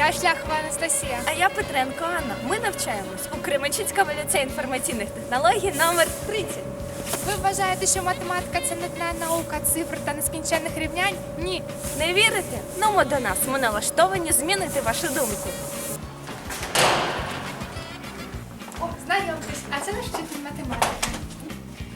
Я Шляхова Анастасія. А я Петренко Анна. Ми навчаємось у Кременчуцькому ліцеї інформаційних технологій номер 30. Ви вважаєте, що математика це нудна наука цифр та нескінченних рівнянь? Ні. Не вірите? Ну, ми до нас. Ми налаштовані змінити вашу думку. О, знайомтесь, а це наш вчитель математики.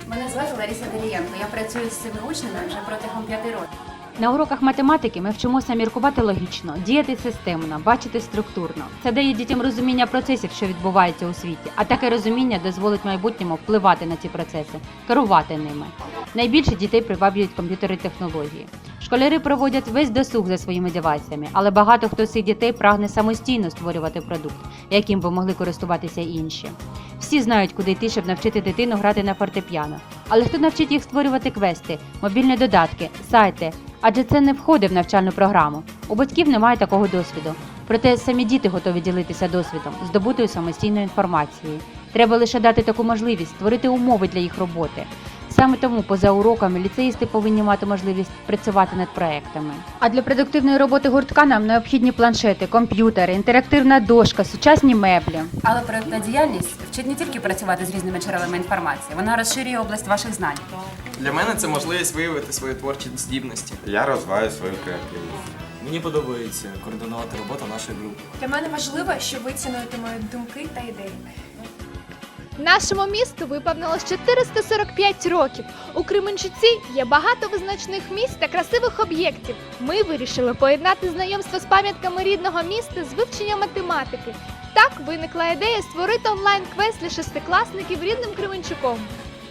Мене звати Лариса Дерієнко. Я працюю з цими учнями вже протягом п'яти років. На уроках математики ми вчимося міркувати логічно, діяти системно, бачити структурно. Це дає дітям розуміння процесів, що відбуваються у світі, а таке розуміння дозволить майбутньому впливати на ці процеси, керувати ними. Найбільше дітей приваблюють комп'ютери технології. Школяри проводять весь досуг за своїми девайсами, але багато хто з цих дітей прагне самостійно створювати продукт, яким би могли користуватися інші. Всі знають, куди йти, щоб навчити дитину грати на фортепіано. Але хто навчить їх створювати квести, мобільні додатки, сайти? Адже це не входить в навчальну програму. У батьків немає такого досвіду. Проте самі діти готові ділитися досвідом, здобутою самостійною інформацією. Треба лише дати таку можливість, створити умови для їх роботи. Саме тому поза уроками ліцеїсти повинні мати можливість працювати над проектами. А для продуктивної роботи гуртка нам необхідні планшети, комп'ютери, інтерактивна дошка, сучасні меблі. Але проєктна діяльність вчить не тільки працювати з різними джерелами інформації, вона розширює область ваших знань. Для мене це можливість виявити свої творчі здібності. Я розвиваю свою креативність. Мені подобається координувати роботу нашої групи. Для мене важливо, що ви цінуєте мої думки та ідеї. Нашому місту виповнилось 445 років. У Кременчуці є багато визначних місць та красивих об'єктів. Ми вирішили поєднати знайомство з пам'ятками рідного міста з вивченням математики. Так виникла ідея створити онлайн-квест для шестикласників рідним Кременчуком.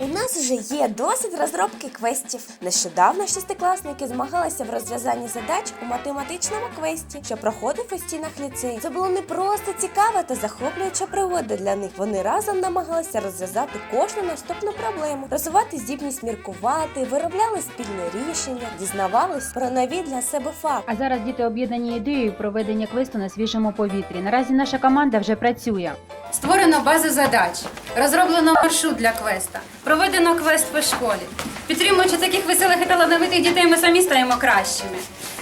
У нас вже є досвід розробки квестів. Нещодавно шестикласники змагалися в розв'язанні задач у математичному квесті, що проходив у стінах ліцею. Це було не просто цікава та захоплююча пригода для них. Вони разом намагалися розв'язати кожну наступну проблему, розвивати здібність міркувати, виробляли спільне рішення, дізнавались про нові для себе факти. А зараз діти об'єднані ідеєю проведення квесту на свіжому повітрі. Наразі наша команда вже працює. Створено базу задач, розроблено маршрут для квеста, проведено квест по школі. Підтримуючи таких веселих і талановитих дітей, ми самі стаємо кращими.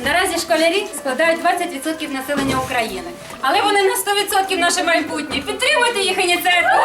Наразі школярі складають 20% населення України, але вони на 100% наше майбутнє. Підтримуйте їх ініціативу!